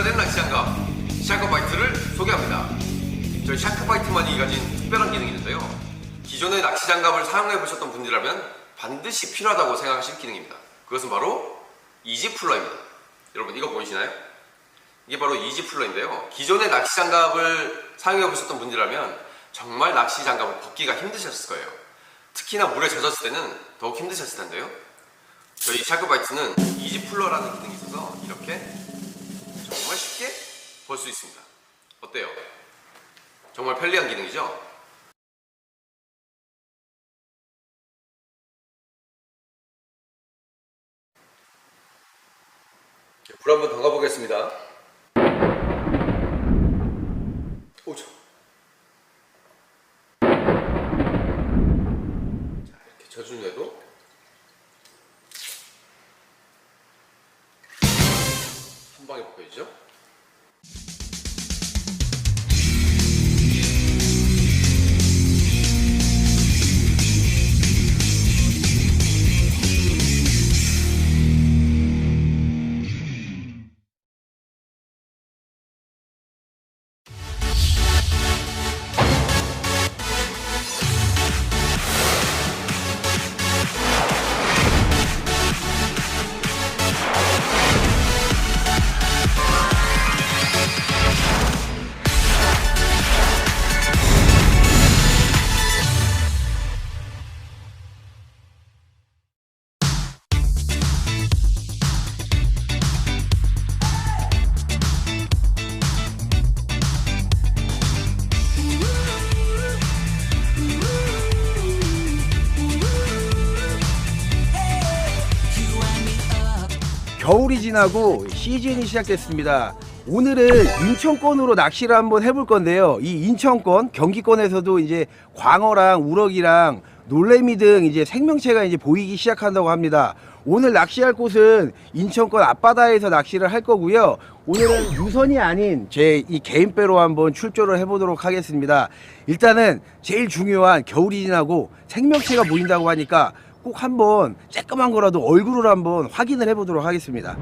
진화된 낚시장갑 샤크바이트를 소개합니다. 저희 샤크바이트만이 가진 특별한 기능이 있는데요. 기존의 낚시 장갑을 사용해 보셨던 분들이라면 반드시 필요하다고 생각하실 기능입니다. 그것은 바로 이지플러입니다. 여러분 이거 보이시나요? 이게 바로 이지플러인데요. 기존의 낚시 장갑을 사용해 보셨던 분들이라면 정말 낚시 장갑을 벗기가 힘드셨을 거예요. 특히나 물에 젖었을 때는 더욱 힘드셨을 텐데요. 저희 샤크바이트는 이지플러라는 기능이 있어서 이렇게 정말 쉽게 볼 수 있습니다. 어때요? 정말 편리한 기능이죠? 불 한번 담가 보겠습니다. 지나고 시즌이 시작됐습니다. 오늘은 인천권으로 낚시를 한번 해볼 건데요. 이 인천권, 경기권에서도 이제 광어랑 우럭이랑 놀래미 등 이제 생명체가 이제 보이기 시작한다고 합니다. 오늘 낚시할 곳은 인천권 앞바다에서 낚시를 할 거고요. 오늘은 유선이 아닌 제 이 개인 배로 한번 출조를 해보도록 하겠습니다. 일단은 제일 중요한 겨울이 지나고 생명체가 보인다고 하니까 꼭 한번 쬐끄만 거라도 얼굴을 한번 확인을 해보도록 하겠습니다.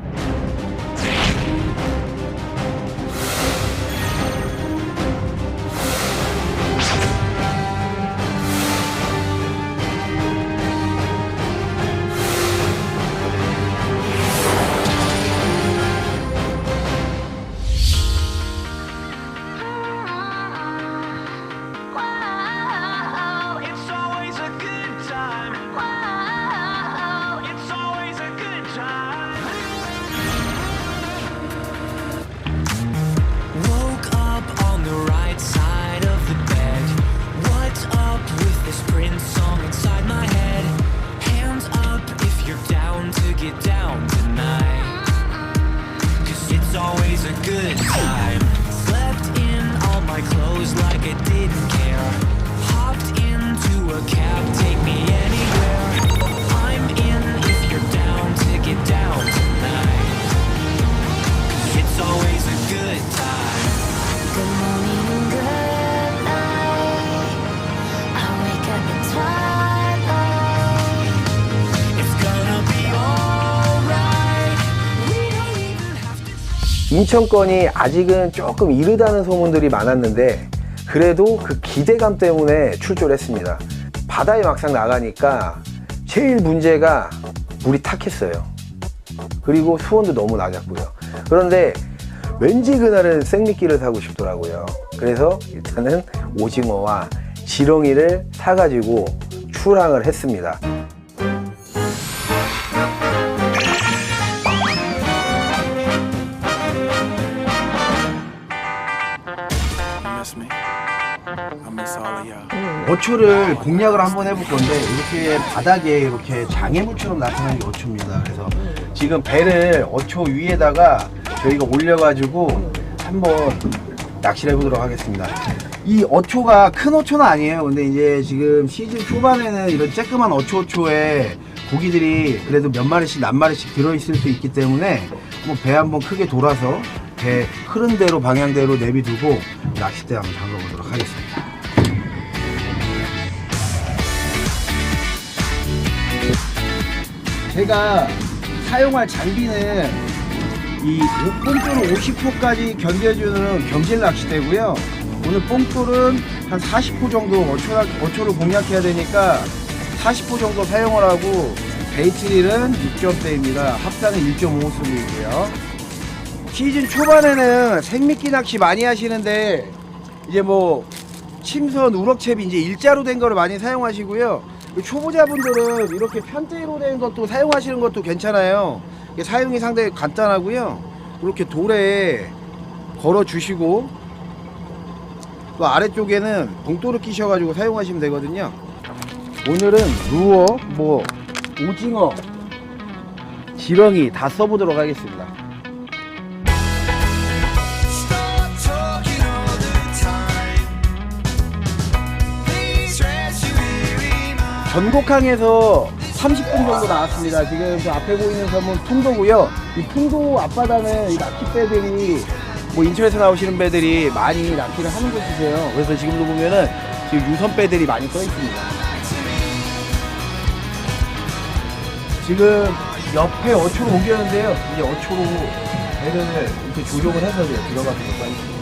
Always a good time. Slept in all my clothes like I didn't care. Hopped into a cab, 인천권이 아직은 조금 이르다는 소문들이 많았는데 그래도 그 기대감 때문에 출조를 했습니다. 바다에 막상 나가니까 제일 문제가 물이 탁했어요. 그리고 수온도 너무 낮았고요. 그런데 왠지 그날은 생미끼를 사고 싶더라고요. 그래서 일단은 오징어와 지렁이를 사가지고 출항을 했습니다. 어초를 공략을 한번 해볼 건데 이렇게 바닥에 이렇게 장애물처럼 나타나는 게 어초입니다. 그래서 지금 배를 어초 위에다가 저희가 올려가지고 한번 낚시를 해보도록 하겠습니다. 이 어초가 큰 어초는 아니에요. 근데 이제 지금 시즌 초반에는 이런 쬐끄만 어초초에 고기들이 그래도 몇 마리씩 몇 마리씩 들어있을 수 있기 때문에 배 한번 크게 돌아서 배 흐른 대로 방향대로 내비두고 낚싯대 한번 담가보도록 하겠습니다. 제가 사용할 장비는 이 뽕돌을 50호까지 견뎌주는 경질 낚시대고요. 오늘 뽕돌은 한 40호 정도 어초, 어초를 공략해야 되니까 40호 정도 사용을 하고 베이트릴은 6점대입니다. 합산은 1.5수이고요. 시즌 초반에는 생미끼 낚시 많이 하시는데 이제 뭐 침선 우럭채비 이제 일자로 된 거를 많이 사용하시고요. 초보자분들은 이렇게 편대로 된 것도 사용하시는 것도 괜찮아요. 사용이 상당히 간단하고요. 이렇게 돌에 걸어 주시고 또 아래쪽에는 봉돌을 끼셔가지고 사용하시면 되거든요. 오늘은 루어, 뭐 오징어, 지렁이 다 써보도록 하겠습니다. 전곡항에서 30분 정도 나왔습니다. 지금 저 앞에 보이는 섬은 풍도고요. 이 풍도 앞바다는 이 낚싯배들이 뭐 인천에서 나오시는 배들이 많이 낚시를 하는 곳이세요. 그래서 지금도 보면은 지금 유선배들이 많이 떠 있습니다. 지금 옆에 어초로 옮겼는데요. 이제 어초로 배를 이렇게 조종을 해서 들어가서 못 가있습니다.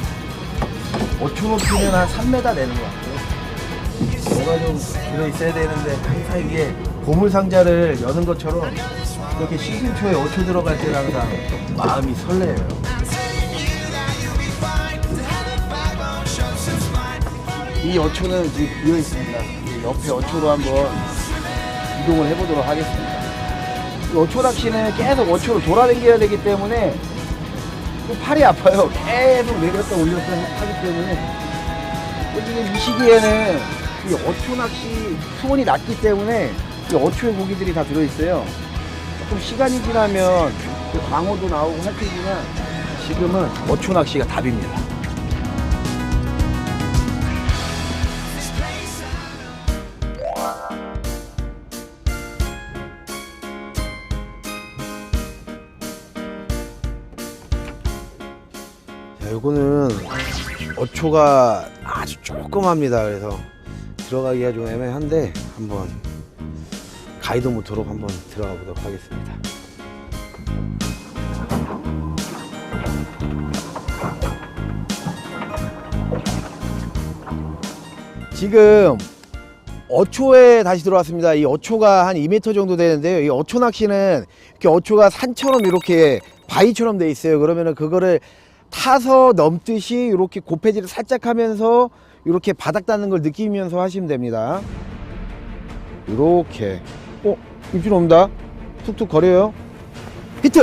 어초로 피는 한 3m 되는 것 같아요. 뭐가 좀 들어있어야 되는데 항상 이게 보물 상자를 여는 것처럼 이렇게 시즌 초에 어초 들어갈 때는 항상 마음이 설레요. 이 어초는 지금 비어 있습니다. 이 옆에 어초로 한번 이동을 해보도록 하겠습니다. 이 어초 낚시는 계속 어초로 돌아다녀야 되기 때문에 또 팔이 아파요. 계속 내렸다 올렸다 하기 때문에 이 시기에는 이 어초 낚시 수온이 낮기 때문에 이 어초의 고기들이 다 들어있어요. 조금 시간이 지나면 그 광어도 나오고 할 테지만 지금은 어초 낚시가 답입니다. 자, 요거는 어초가 아주 조그맣니다. 그래서 들어가기가 좀 애매한데 한번 가이드 모터로 한번 들어가 보도록 하겠습니다. 지금 어초에 다시 들어왔습니다. 이 어초가 한 2m 정도 되는데요. 이 어초 낚시는 이렇게 어초가 산처럼 이렇게 바위처럼 돼 있어요. 그러면은 그거를 타서 넘듯이 이렇게 고패질을 살짝 하면서 이렇게 바닥 닿는 걸 느끼면서 하시면 됩니다. 이렇게. 어, 입질 옵니다. 툭툭 거려요. 히트!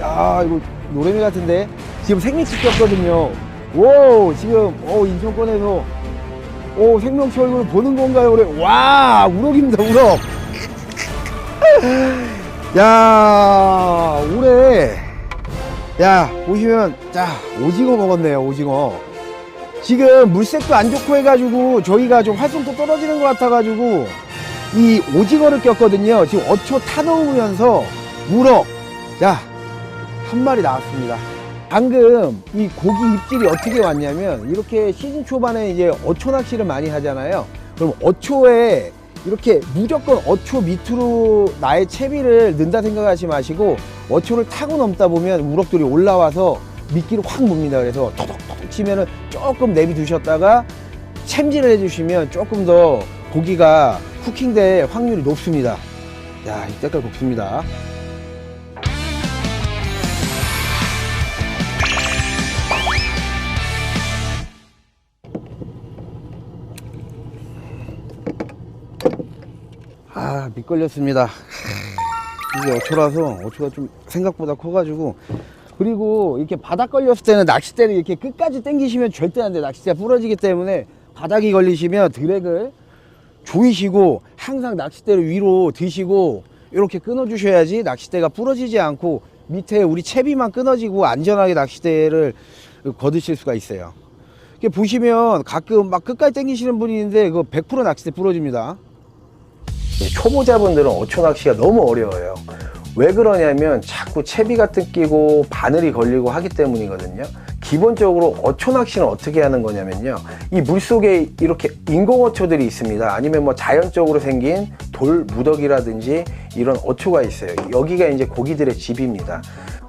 야, 이거 노래미 같은데? 지금 생리치 꼈거든요. 오, 지금, 오, 인천권에서, 오, 생명치 얼굴을 보는 건가요? 그래. 와, 우럭입니다, 우럭. 야, 올해, 야, 보시면, 자, 오징어 먹었네요, 오징어. 지금 물색도 안 좋고 해가지고 저희가 좀 활성도 떨어지는 것 같아가지고 이 오징어를 꼈거든요. 지금 어초 타놓으면서 우럭. 자, 한 마리 나왔습니다. 방금 이 고기 입질이 어떻게 왔냐면 이렇게 시즌 초반에 이제 어초 낚시를 많이 하잖아요. 그럼 어초에 이렇게 무조건 어초 밑으로 나의 채비를 넣는다 생각하지 마시고 어초를 타고 넘다 보면 우럭들이 올라와서 미끼를 확 뭅니다. 그래서 토독토독 치면은 조금 내비두셨다가 챔질을 해주시면 조금 더 고기가 쿠킹될 확률이 높습니다. 야, 이 때깔 곱습니다. 아, 미끌렸습니다. 이게 어초라서 어초가 좀 생각보다 커가지고 그리고 이렇게 바닥 걸렸을 때는 낚싯대를 이렇게 끝까지 당기시면 절대 안 돼요. 낚싯대가 부러지기 때문에 바닥이 걸리시면 드랙을 조이시고 항상 낚싯대를 위로 드시고 이렇게 끊어 주셔야지 낚싯대가 부러지지 않고 밑에 우리 채비만 끊어지고 안전하게 낚싯대를 거두실 수가 있어요. 이렇게 보시면 가끔 막 끝까지 당기시는 분이 있는데 그 100% 낚싯대 부러집니다. 초보자분들은 어초 낚시가 너무 어려워요. 왜 그러냐면 자꾸 채비가 뜯기고 바늘이 걸리고 하기 때문이거든요. 기본적으로 어초 낚시는 어떻게 하는 거냐면요. 이 물속에 이렇게 인공어초들이 있습니다. 아니면 뭐 자연적으로 생긴 돌 무더기라든지 이런 어초가 있어요. 여기가 이제 고기들의 집입니다.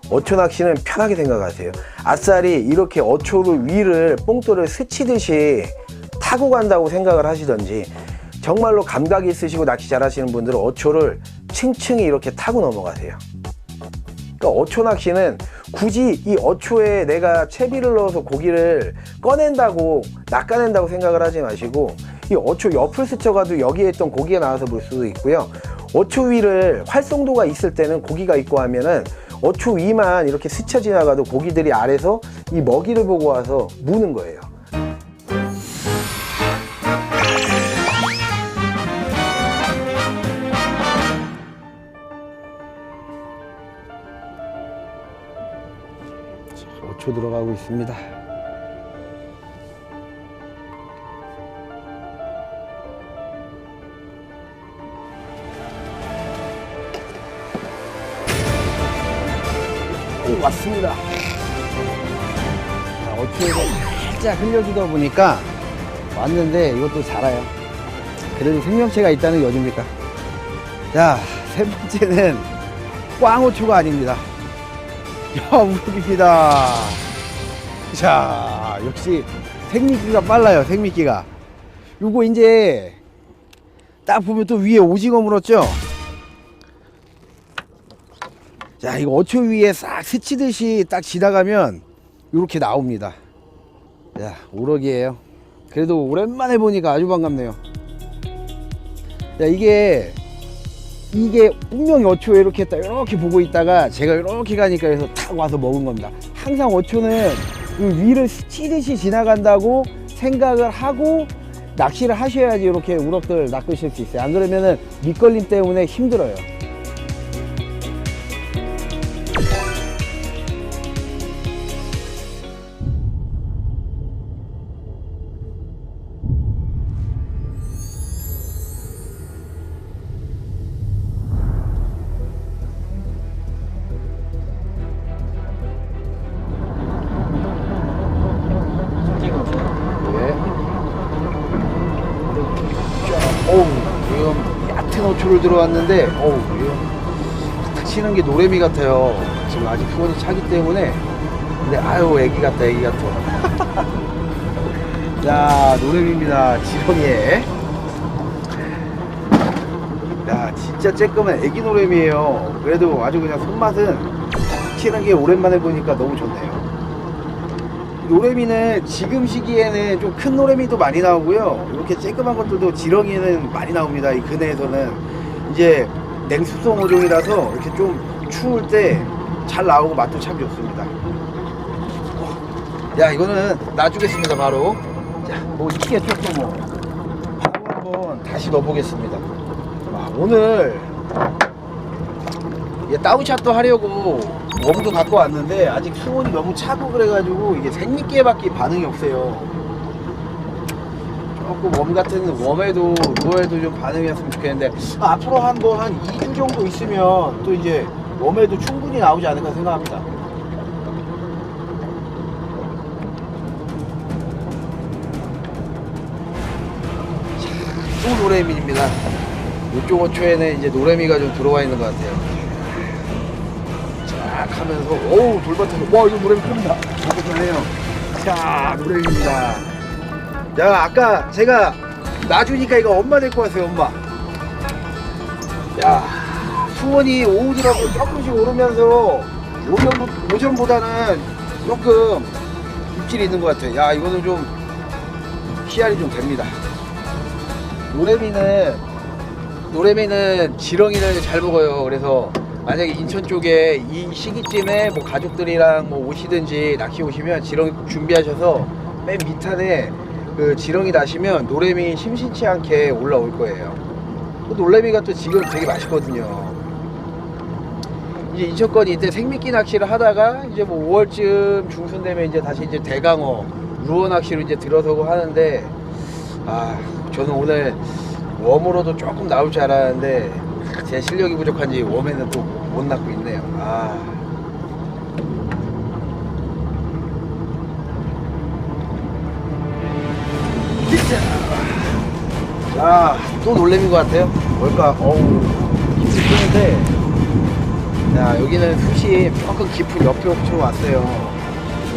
어초 낚시는 편하게 생각하세요. 아싸리 이렇게 어초를 위를 뽕돌을 스치듯이 타고 간다고 생각을 하시던지 정말로 감각이 있으시고 낚시 잘하시는 분들은 어초를 층층이 이렇게 타고 넘어가세요. 그러니까 어초 낚시는 굳이 이 어초에 내가 채비를 넣어서 고기를 꺼낸다고 낚아낸다고 생각을 하지 마시고 이 어초 옆을 스쳐가도 여기에 있던 고기가 나와서 볼 수도 있고요. 어초 위를 활성도가 있을 때는 고기가 있고 하면은 어초 위만 이렇게 스쳐 지나가도 고기들이 아래서 이 먹이를 보고 와서 무는 거예요. 자, 어초 들어가고 있습니다. 오, 왔습니다. 자, 어초에서 살짝 흘려주다 보니까 왔는데 이것도 자라요. 그래도 생명체가 있다는 게 어딥니까? 자, 세 번째는 꽝어초가 아닙니다. 여우입니다. 자, 역시 생미끼가 빨라요, 생미끼가. 요거 이제 딱 보면 또 위에 오징어 물었죠? 자, 이거 어초 위에 싹 스치듯이 딱 지나가면 이렇게 나옵니다. 자, 우럭이에요. 그래도 오랜만에 보니까 아주 반갑네요. 자, 이게 이게 분명히 어초에 이렇게 딱 이렇게 보고 있다가 제가 이렇게 가니까 해서 탁 와서 먹은 겁니다. 항상 어초는 이 위를 스치듯이 지나간다고 생각을 하고 낚시를 하셔야지 이렇게 우럭들 낚으실 수 있어요. 안 그러면은 밑걸림 때문에 힘들어요. 15초를 들어왔는데 어우 탁 치는 게 노래미 같아요. 지금 아직 후원이 차기 때문에. 근데 아유 애기 같다 애기 같아. 야 노래미입니다 지렁이에. 야 진짜 쬐끄만 애기 노래미에요. 그래도 아주 그냥 손맛은 치는 게 오랜만에 보니까 너무 좋네요. 노래미는 지금 시기에는 좀 큰 노래미도 많이 나오고요. 이렇게 쬐끄만 것들도 지렁이는 많이 나옵니다. 이 근해에서는 이제 냉수성 어종이라서 이렇게 좀 추울 때 잘 나오고 맛도 참 좋습니다. 야 이거는 놔주겠습니다 바로. 자뭐 이게 조금 뭐 바로 한번 다시 넣어보겠습니다. 와, 오늘 다운샷도 하려고 웜도 갖고 왔는데 아직 수온이 너무 차고 그래가지고 이게 생미끼에밖에 반응이 없어요. 조금 웜 같은 웜에도 루어에도 좀 반응이 왔으면 좋겠는데 아, 앞으로 한 뭐한 2주 정도 있으면 또 이제 웜에도 충분히 나오지 않을까 생각합니다. 자, 또 노래미입니다. 이쪽 어초에는 이제 노래미가 좀 들어와 있는 것 같아요. 쫙 하면서 어우 돌밭에서 와 이거 노래미 큽니다. 보겠네요. 자 노래미입니다. 자 아까 제가 놔주니까 이거 엄마 데리고 왔어요 엄마. 야 수온이 오후 들하고 조금씩 오르면서 오전, 오전보다는 조금 입질이 있는 것 같아요. 야 이거는 좀 희알이 좀 됩니다. 노래미는 노래미는 지렁이를 잘 먹어요. 그래서 만약에 인천 쪽에 이 시기쯤에 뭐 가족들이랑 뭐 오시든지 낚시 오시면 지렁이 준비하셔서 맨 밑단에 그 지렁이 나시면 노래미 심심치 않게 올라올 거예요. 또 노래미가 또 지금 되게 맛있거든요. 이제 인천권이 이때 생미끼 낚시를 하다가 이제 뭐 5월쯤 중순 되면 이제 다시 이제 대강어 루어 낚시로 이제 들어서고 하는데 아 저는 오늘 웜으로도 조금 나올 줄 알았는데 제 실력이 부족한지 웜에는 또못 낚고 있네요. 아. 자, 또 놀래민 것 같아요. 뭘까? 어우, 입술 끄는데 자, 여기는 숱이 조금 깊은 어초로 왔어요.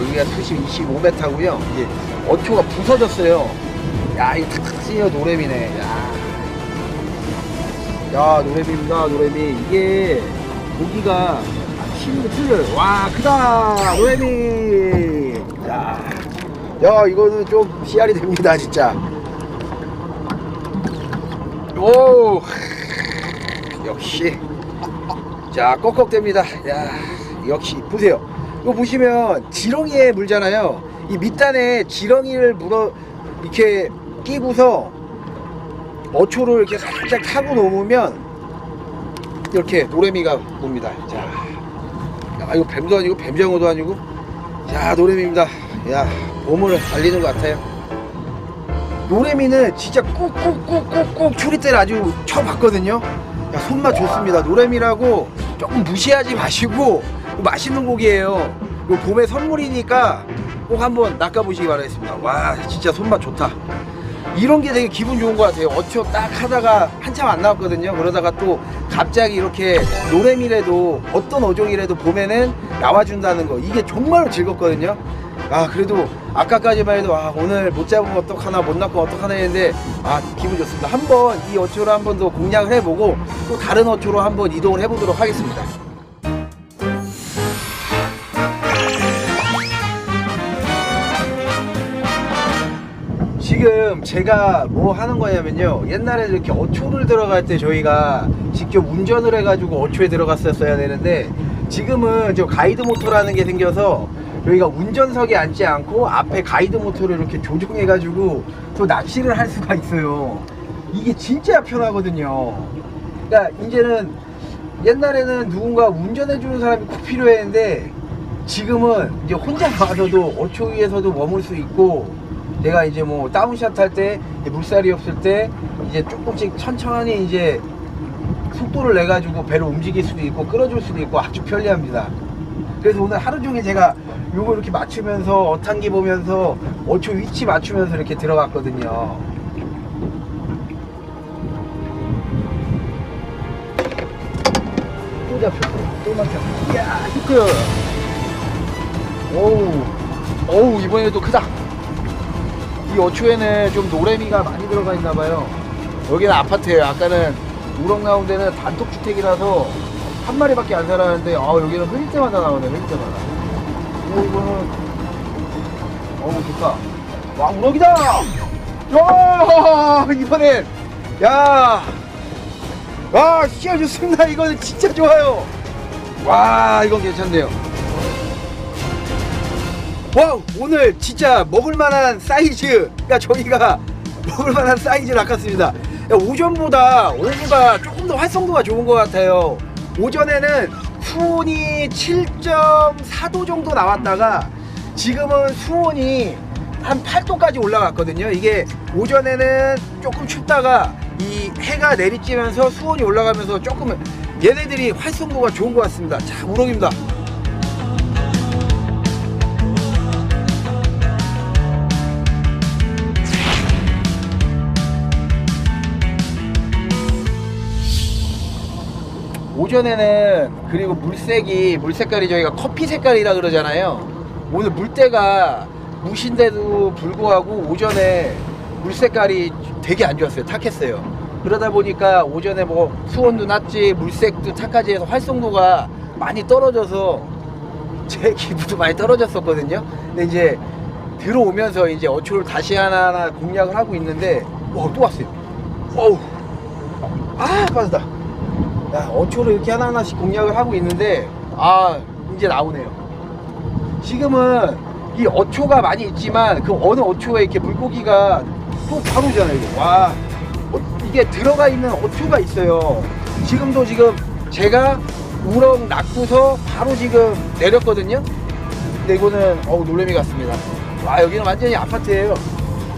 여기가 숱이 25m고요. 이제 어초가 부서졌어요. 야, 이거 탁탁 쓰여 노래미네. 야. 야, 노래미입니다, 노래미. 이게 고기가 힘이 틀려요. 와, 크다, 노래미. 야, 야, 이거는 좀 씨알이 됩니다, 진짜. 오, 역시. 자, 꺽꺽됩니다. 야, 역시 보세요. 이거 보시면 지렁이에 물잖아요. 이 밑단에 지렁이를 물어 이렇게 끼고서 어초를 이렇게 살짝 타고 놓으면 이렇게 노래미가 옵니다. 자, 야, 이거 뱀도 아니고 뱀장어도 아니고, 자, 노래미입니다. 야, 몸을 달리는 것 같아요. 노래미는 진짜 꾹꾹꾹꾹꾹 추리대를 아주 쳐봤거든요. 야, 손맛 좋습니다. 노래미라고 조금 무시하지 마시고 맛있는 고기예요. 요 봄의 선물이니까 꼭 한번 낚아보시기 바라겠습니다. 와 진짜 손맛 좋다. 이런 게 되게 기분 좋은 것 같아요. 어초 딱 하다가 한참 안 나왔거든요. 그러다가 또 갑자기 이렇게 노래미라도 어떤 어종이라도 봄에는 나와준다는 거 이게 정말로 즐겁거든요. 아 그래도 아까까지만 해도 아 오늘 못 잡으면 어떡하나 못 낚고 어떡하나 했는데 아 기분 좋습니다. 한번 이 어초로 한 번 더 공략을 해보고 또 다른 어초로 한번 이동을 해보도록 하겠습니다. 지금 제가 뭐 하는 거냐면요. 옛날에 이렇게 어초를 들어갈 때 저희가 직접 운전을 해가지고 어초에 들어갔었어야 되는데 지금은 저 가이드 모터라는 게 생겨서 여기가 운전석에 앉지 않고 앞에 가이드 모터를 이렇게 조종해가지고 또 낚시를 할 수가 있어요. 이게 진짜 편하거든요. 그러니까 이제는 옛날에는 누군가 운전해주는 사람이 꼭 필요했는데 지금은 이제 혼자 가서도 어초 위에서도 머물 수 있고 내가 이제 뭐 다운샷 할 때 물살이 없을 때 이제 조금씩 천천히 이제 속도를 내 가지고 배를 움직일 수도 있고 끌어줄 수도 있고 아주 편리합니다. 그래서 오늘 하루 종일 제가 요거 이렇게 맞추면서 어탄기 보면서 어초 위치 맞추면서 이렇게 들어갔거든요. 또 잡혔고 또 잡혔고 이야 히트 오우. 오우 이번에도 크다 이 어초에는 좀 노래미가 많이 들어가 있나 봐요 여기는 아파트예요 아까는 우럭 나온 데는 단독주택이라서 한 마리밖에 안 살았는데 아 여기는 흘릴 때마다 나오네 흘릴 때마다 오 이거는 어우 좋다 와 우럭이다 야 이번엔 야 와, 씨야 좋습니다. 이거는 진짜 좋아요. 와, 이건 괜찮네요. 와, 오늘 진짜 먹을만한 사이즈. 야, 저희가 먹을만한 사이즈 낚았습니다. 야, 오전보다 오후가 조금 더 활성도가 좋은 것 같아요. 오전에는 수온이 7.4도 정도 나왔다가 지금은 수온이 한 8도까지 올라갔거든요. 이게 오전에는 조금 춥다가 이 해가 내리쬐면서 수온이 올라가면서 조금 얘네들이 활성도가 좋은 것 같습니다. 자, 우럭입니다. 오전에는 그리고 물색이 물 색깔이 저희가 커피 색깔이라 그러잖아요. 오늘 물때가 무신데도 불구하고 오전에 물 색깔이 되게 안 좋았어요. 탁했어요. 그러다 보니까 오전에 뭐 수온도 낮지 물색도 탁하지 해서 활성도가 많이 떨어져서 제 기분도 많이 떨어졌었거든요. 근데 이제 들어오면서 이제 어초를 다시 하나하나 공략을 하고 있는데 와 또 왔어요. 어우 아 빠졌다. 야, 어초를 이렇게 하나하나씩 공략을 하고 있는데, 아, 이제 나오네요. 지금은 이 어초가 많이 있지만, 그 어느 어초에 이렇게 물고기가 또 바로 오잖아요. 와, 어, 이게 들어가 있는 어초가 있어요. 지금도 지금 제가 우럭 낚고서 바로 지금 내렸거든요. 근데 이거는, 어우, 놀래미 같습니다. 와, 여기는 완전히 아파트예요.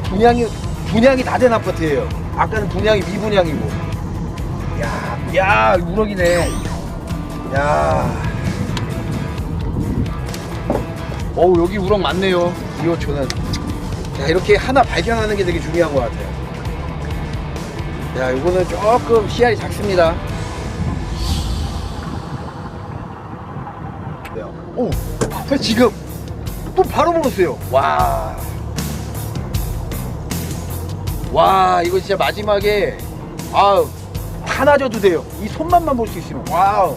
분양이, 분양이 다 된 아파트예요. 아까는 분양이 미분양이고. 야, 야, 우럭이네. 야. 어우, 여기 우럭 많네요. 이 호초는. 자, 이렇게 하나 발견하는 게 되게 중요한 것 같아요. 야, 이거는 조금 씨알이 작습니다. 오, 지금 또 바로 물었어요. 와. 와, 이거 진짜 마지막에 아 하나 줘도 돼요. 이 손만만 볼 수 있으면 와우.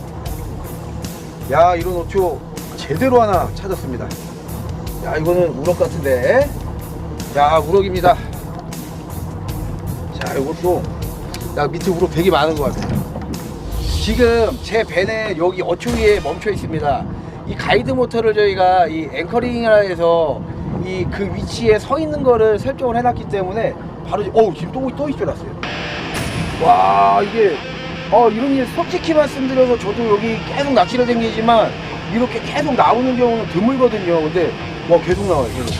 야, 이런 어초 제대로 하나 찾았습니다. 야, 이거는 우럭 같은데. 야, 우럭입니다. 자, 이것도 야 밑에 우럭 되게 많은 것 같아요. 지금 제 배는 여기 어초 위에 멈춰 있습니다. 이 가이드 모터를 저희가 이 앵커링이라 해서 이 그 위치에 서 있는 거를 설정을 해놨기 때문에 바로 지- 어우 지금 또또 있어놨어요. 와 이게 어 이런 일 솔직히 말씀드려서 저도 여기 계속 낚시를 댕기지만 이렇게 계속 나오는 경우는 드물거든요. 근데 와 계속 나와요. 계속.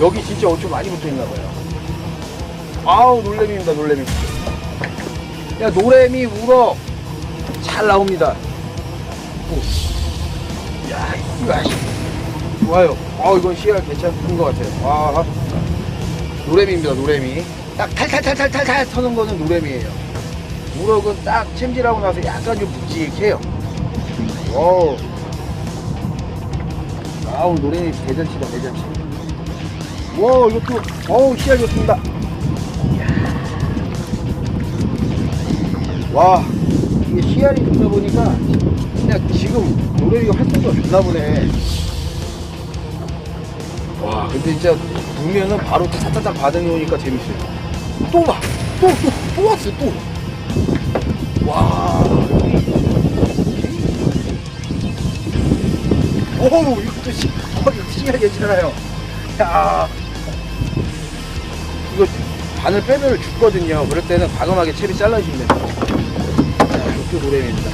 여기 진짜 어초 많이 붙어 있나 봐요. 아우 놀래미입니다 놀래미. 야 노래미 우럭 잘 나옵니다. 오. 야, 이거 좋아요. 아, 이건 씨알 괜찮은 것 같아요. 아, 노래미입니다, 노래미. 딱 탈탈탈탈탈탈 터는 거는 노래미예요. 우럭은 딱 챔질하고 나서 약간 좀 묵직해요. 오. 아우, 노래미 대잔치다, 대잔치. 와, 이것도, 어우, 씨알 좋습니다. 와 이게 씨알이 좋다 보니까 그냥 지금 노래가 활동도가 좋나 보네 와 근데 진짜 보면은 바로 또 타타타 오니까 재밌어요 또봐또또 또 왔어 또 와. 오우 이것도 씨 어, 이거 씨알 괜찮아요. 야. 이거 바늘 빼면 죽거든요. 그럴 때는 과감하게 채비 잘라주시면 됩니다. 이것도 노래입니다.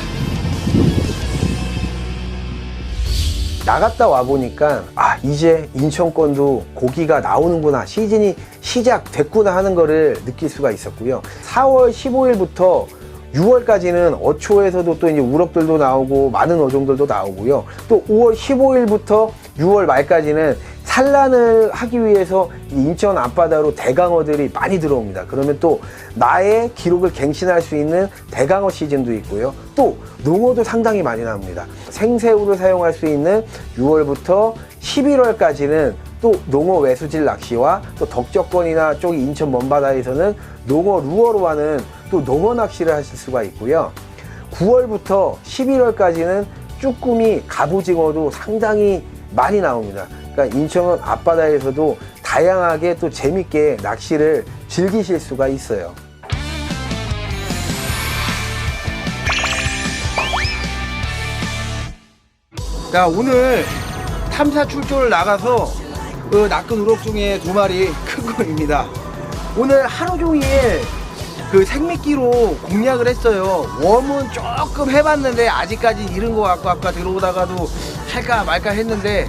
나갔다 와 보니까 아 이제 인천권도 고기가 나오는구나 시즌이 시작됐구나 하는 거를 느낄 수가 있었고요. 4월 15일부터 6월까지는 어초에서도 또 이제 우럭들도 나오고 많은 어종들도 나오고요. 또 5월 15일부터 6월 말까지는 산란을 하기 위해서 이 인천 앞바다로 대강어들이 많이 들어옵니다. 그러면 또 나의 기록을 갱신할 수 있는 대강어 시즌도 있고요. 또 농어도 상당히 많이 나옵니다. 생새우를 사용할 수 있는 6월부터 11월까지는 또 농어 외수질 낚시와 또 덕적권이나 쪽 인천 먼바다에서는 농어 루어로 하는 또 농어 낚시를 하실 수가 있고요. 9월부터 11월까지는 쭈꾸미, 갑오징어도 상당히 많이 나옵니다. 그러니까 인천 앞바다에서도 다양하게 또 재밌게 낚시를 즐기실 수가 있어요. 자 오늘 탐사 출조를 나가서 그 낚은 우럭 중에 두 마리 큰 거입니다. 오늘 하루 종일 그 생미끼로 공략을 했어요. 웜은 조금 해봤는데 아직까지 이른 것 같고 아까 들어오다가도 할까 말까 했는데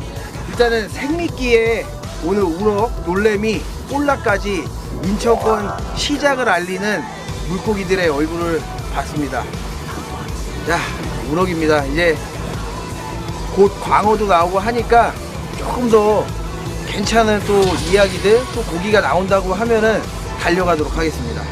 일단은 생미끼에 오늘 우럭, 놀래미, 볼락까지 인천권 시작을 알리는 물고기들의 얼굴을 봤습니다. 자, 우럭입니다. 이제 곧 광어도 나오고 하니까 조금 더 괜찮은 또 이야기들 또 고기가 나온다고 하면은 달려가도록 하겠습니다.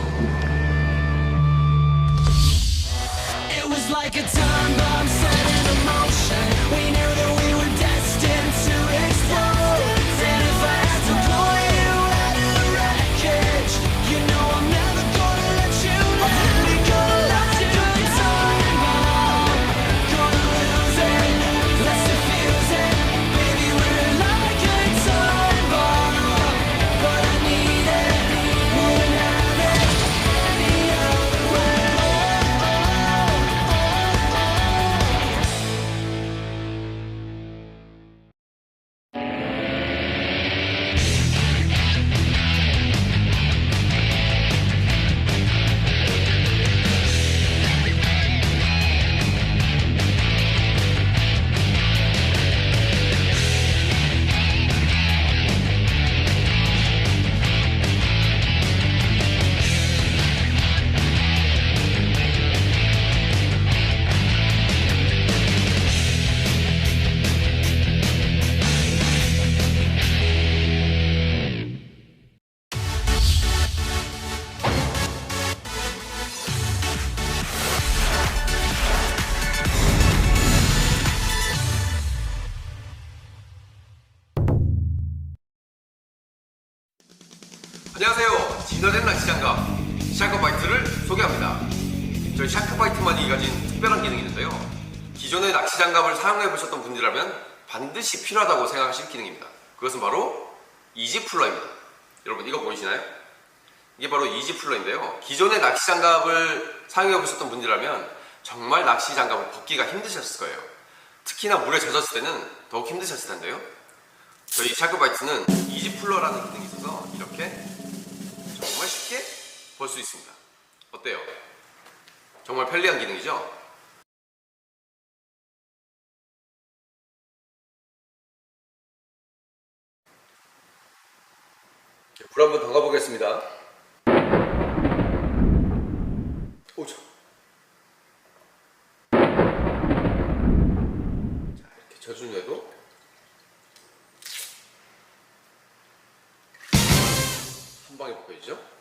사용해 보셨던 분들이라면 반드시 필요하다고 생각하실 기능입니다. 그것은 바로 이지플러입니다. 여러분 이거 보이시나요? 이게 바로 이지플러인데요. 기존의 낚시 장갑을 사용해 보셨던 분들이라면 정말 낚시 장갑을 벗기가 힘드셨을 거예요. 특히나 물에 젖었을 때는 더욱 힘드셨을 텐데요. 저희 샤크바이트는 이지플러라는 기능이 있어서 이렇게 정말 쉽게 볼 수 있습니다. 어때요? 정말 편리한 기능이죠? 불 한번 담가 보겠습니다. 오죠. 자, 이렇게 젖은 후에도 한 방에 벗겨지죠?